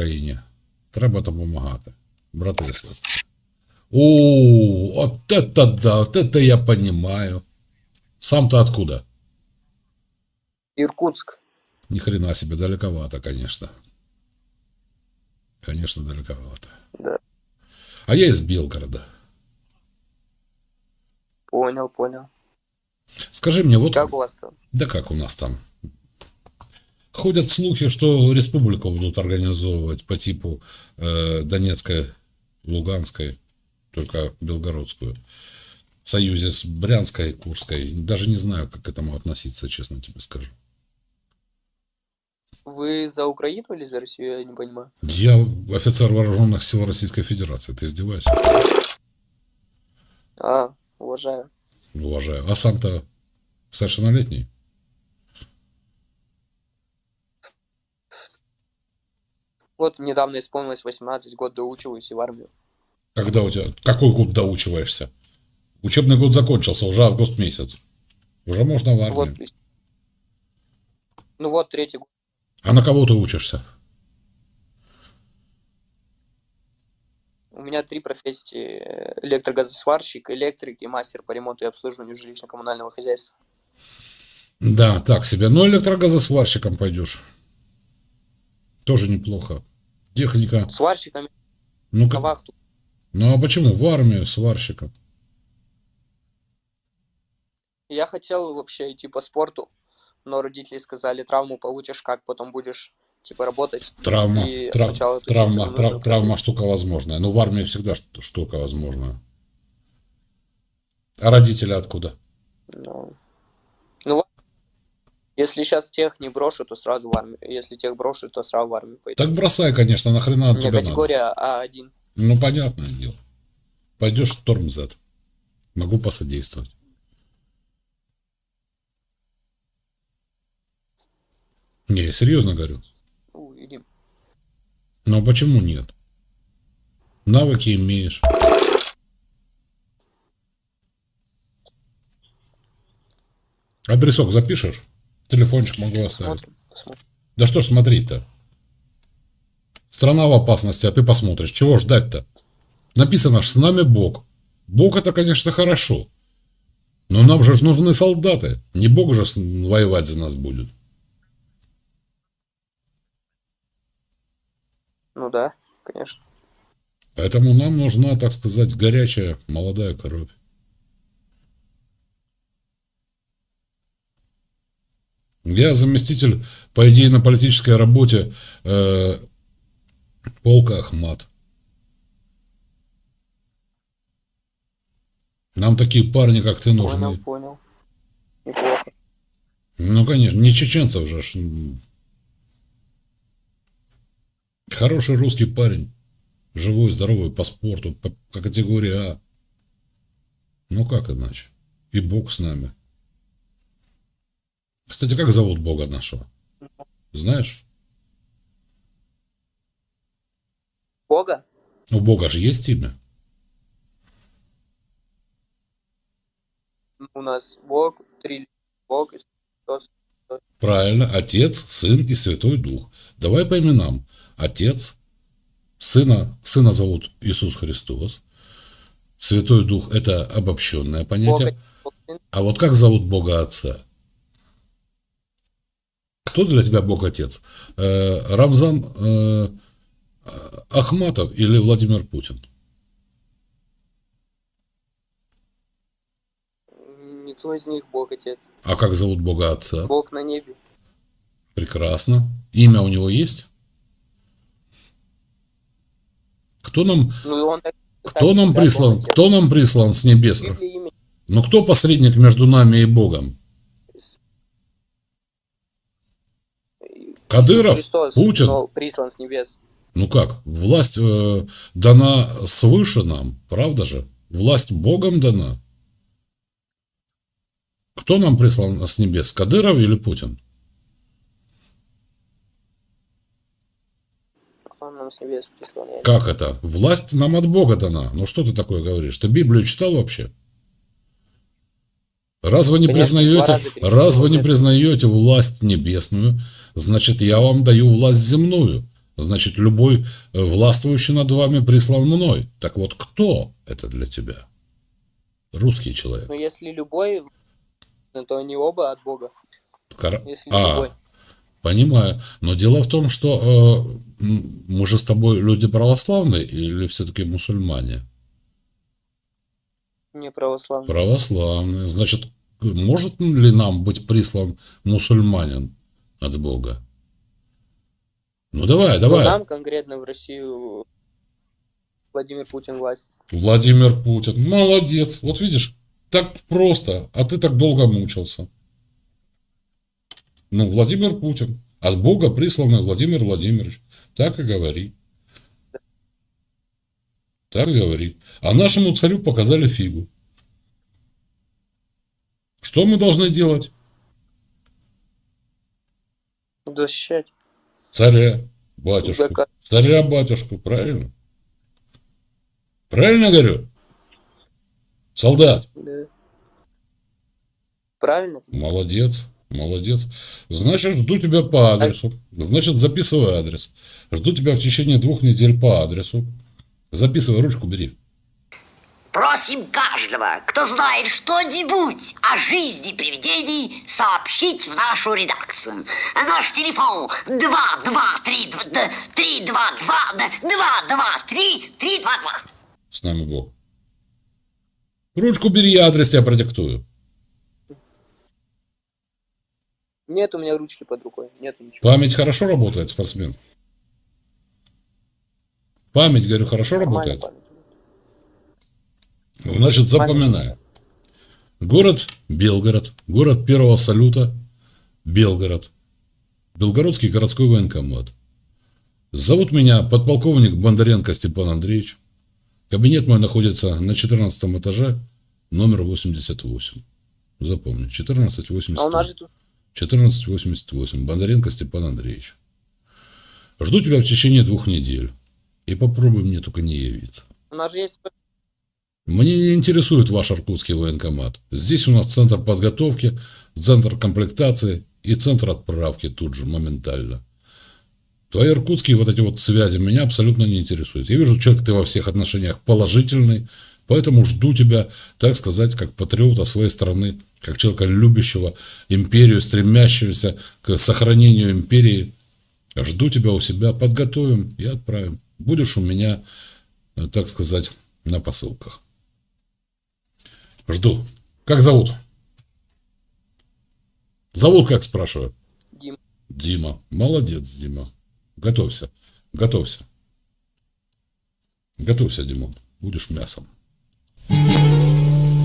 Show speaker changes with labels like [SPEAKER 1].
[SPEAKER 1] Україні. Треба допомагати. Брати і сестри. О, от это да, вот это я понимаю. Сам-то откуда?
[SPEAKER 2] Иркутск.
[SPEAKER 1] Ни хрена себе, далековато, конечно. Конечно, далековато.
[SPEAKER 2] Да.
[SPEAKER 1] А я из Белгорода.
[SPEAKER 2] Понял, понял.
[SPEAKER 1] Скажи мне, вот...
[SPEAKER 2] Как у вас там?
[SPEAKER 1] Да как у нас там? Ходят слухи, что республику будут организовывать по типу э, Донецкой, Луганской, только Белгородскую. В союзе с Брянской и Курской. Даже не знаю, как к этому относиться, честно тебе скажу.
[SPEAKER 2] Вы за Украину или за Россию, я не понимаю.
[SPEAKER 1] Я офицер вооруженных сил Российской Федерации. Ты издеваешься?
[SPEAKER 2] А, уважаю.
[SPEAKER 1] Уважаю. А сам-то совершеннолетний?
[SPEAKER 2] Вот недавно исполнилось 18 год, доучиваюсь и в армию.
[SPEAKER 1] Когда у тебя... Какой год доучиваешься? Учебный год закончился, уже август месяц. Уже можно в армию.
[SPEAKER 2] Вот. Ну вот, третий год.
[SPEAKER 1] А на кого ты учишься?
[SPEAKER 2] У меня три профессии. Электрогазосварщик, электрик и мастер по ремонту и обслуживанию жилищно-коммунального хозяйства.
[SPEAKER 1] Да, так себе. Но электрогазосварщиком пойдешь. Тоже неплохо. Техника.
[SPEAKER 2] Сварщиками
[SPEAKER 1] Ну,
[SPEAKER 2] на
[SPEAKER 1] ка-
[SPEAKER 2] вахту.
[SPEAKER 1] ну а почему в армию сварщиком?
[SPEAKER 2] Я хотел вообще идти по спорту, но родители сказали, травму получишь как, потом будешь типа работать.
[SPEAKER 1] Травма.
[SPEAKER 2] И
[SPEAKER 1] тра-
[SPEAKER 2] сначала отучиться
[SPEAKER 1] травма,
[SPEAKER 2] нужно
[SPEAKER 1] тра-
[SPEAKER 2] было.
[SPEAKER 1] травма штука возможная. Ну, в армии всегда штука возможная. А родители откуда?
[SPEAKER 2] Ну, ну если сейчас тех не брошу, то сразу в армию. Если тех брошу, то сразу в армию пойду.
[SPEAKER 1] Так бросай, конечно, нахрена
[SPEAKER 2] У меня
[SPEAKER 1] надо?
[SPEAKER 2] категория А1.
[SPEAKER 1] Ну, понятное дело. Пойдешь в Тормзет. Могу посодействовать. Не, я серьезно говорю.
[SPEAKER 2] Увидим.
[SPEAKER 1] Ну, а почему нет? Навыки имеешь. Адресок запишешь? Телефончик могу оставить.
[SPEAKER 2] Посмотрим.
[SPEAKER 1] Да что ж смотреть-то? Страна в опасности, а ты посмотришь. Чего ждать-то? Написано ж «С нами Бог». Бог это, конечно, хорошо. Но нам же ж нужны солдаты. Не Бог же воевать за нас будет.
[SPEAKER 2] Ну да, конечно.
[SPEAKER 1] Поэтому нам нужна, так сказать, горячая молодая кровь. Я заместитель, по идее, на политической работе э, полка Ахмат. Нам такие парни, как ты, нужны.
[SPEAKER 2] Понял, понял. Неплохо.
[SPEAKER 1] Ну, конечно, не чеченцев же. ж. Хороший русский парень. Живой, здоровый, по спорту, по, по категории А. Ну, как иначе? И Бог с нами. Кстати, как зовут Бога нашего? Знаешь?
[SPEAKER 2] Бога?
[SPEAKER 1] У Бога же есть имя.
[SPEAKER 2] Ну, У нас Бог, три Бог, Иисус Христос.
[SPEAKER 1] Правильно, Отец, Сын и Святой Дух. Давай по именам. Отец, Сына, Сына зовут Иисус Христос. Святой Дух – это обобщенное понятие. А вот как зовут Бога Отца? Кто для тебя Бог Отец? Э, Рамзан э, Ахматов или Владимир Путин?
[SPEAKER 2] Никто из них Бог Отец.
[SPEAKER 1] А как зовут Бога Отца?
[SPEAKER 2] Бог на небе.
[SPEAKER 1] Прекрасно. Имя у него есть? Кто нам,
[SPEAKER 2] Ну он
[SPEAKER 1] кто
[SPEAKER 2] так
[SPEAKER 1] нам
[SPEAKER 2] всегда
[SPEAKER 1] прислан? Кто нам прислан с небес? Ну кто посредник между нами и Богом? Кадыров?
[SPEAKER 2] Христос,
[SPEAKER 1] Путин?
[SPEAKER 2] но прислан с небес.
[SPEAKER 1] Ну как? Власть э, дана свыше нам, правда же? Власть Богом дана. Кто нам прислан с небес? Кадыров или Путин?
[SPEAKER 2] Нам с небес
[SPEAKER 1] Как это? Власть нам от Бога дана. Ну что ты такое говоришь? Ты Библию читал вообще? Раз вы не
[SPEAKER 2] Конечно,
[SPEAKER 1] признаете, раз вы не признаете власть небесную, значит я вам даю власть земную. Значит, любой э, властвующий над вами прислан мной. Так вот, кто это для тебя? Русский человек.
[SPEAKER 2] Но если любой, то они оба от Бога.
[SPEAKER 1] Кара-
[SPEAKER 2] Если
[SPEAKER 1] А,
[SPEAKER 2] любой.
[SPEAKER 1] Понимаю. Но дело в том, что э, мы же с тобой люди православные или все-таки мусульмане?
[SPEAKER 2] Не православный.
[SPEAKER 1] Православные. Значит, может ли нам быть прислан мусульманин от Бога? Ну давай,
[SPEAKER 2] Но
[SPEAKER 1] давай.
[SPEAKER 2] нам конкретно в Россию Владимир Путин власть.
[SPEAKER 1] Владимир Путин. Молодец. Вот видишь, так просто, а ты так долго мучился. Ну, Владимир Путин. От Бога присланный Владимир Владимирович. Так и говори. Так и говори. А нашему царю показали фигу. Что мы должны делать?
[SPEAKER 2] Защищать.
[SPEAKER 1] Царя, батюшку.
[SPEAKER 2] Зака-
[SPEAKER 1] Царя, батюшку, правильно? Правильно говорю? Солдат.
[SPEAKER 2] Да. Правильно?
[SPEAKER 1] Молодец, молодец. Значит, жду тебя по адресу. Значит, записывай адрес. Жду тебя в течение двух недель по адресу. Записывай, ручку бери.
[SPEAKER 3] Просим каждого, кто знает что-нибудь о жизни привидений, сообщить в нашу редакцию. Наш телефон 223-322-223-322.
[SPEAKER 1] С нами Бог. Ручку бери, я адрес я продиктую.
[SPEAKER 2] Нет у меня ручки под рукой. Нет ничего.
[SPEAKER 1] Память хорошо работает, спортсмен? Память, говорю, хорошо
[SPEAKER 2] Нормально
[SPEAKER 1] работает?
[SPEAKER 2] память.
[SPEAKER 1] Значит, запоминай. Город Белгород, город первого салюта Белгород, Белгородский городской военкомат. Зовут меня подполковник Бондаренко Степан Андреевич. Кабинет мой находится на 14 этаже, номер 88. Запомни, 1488.
[SPEAKER 2] А у нас же тут
[SPEAKER 1] 1488. Бондаренко Степан Андреевич. Жду тебя в течение двух недель. И попробуй мне только не явиться.
[SPEAKER 2] у нас же есть
[SPEAKER 1] Мне не интересует ваш иркутский военкомат. Здесь у нас центр подготовки, центр комплектации и центр отправки тут же, моментально. Твои иркутские вот эти вот связи меня абсолютно не интересуют. Я вижу, человек ты во всех отношениях положительный, поэтому жду тебя, так сказать, как патриота своей страны, как человека любящего империю, стремящегося к сохранению империи. Жду тебя у себя, подготовим и отправим. Будешь у меня, э, так сказать, на посылках. Жду. Как зовут? Зовут как, спрашиваю?
[SPEAKER 2] Дим.
[SPEAKER 1] Дима. Молодец, Дима. Готовься. Готовься. Готовься, Димон. Будешь мясом.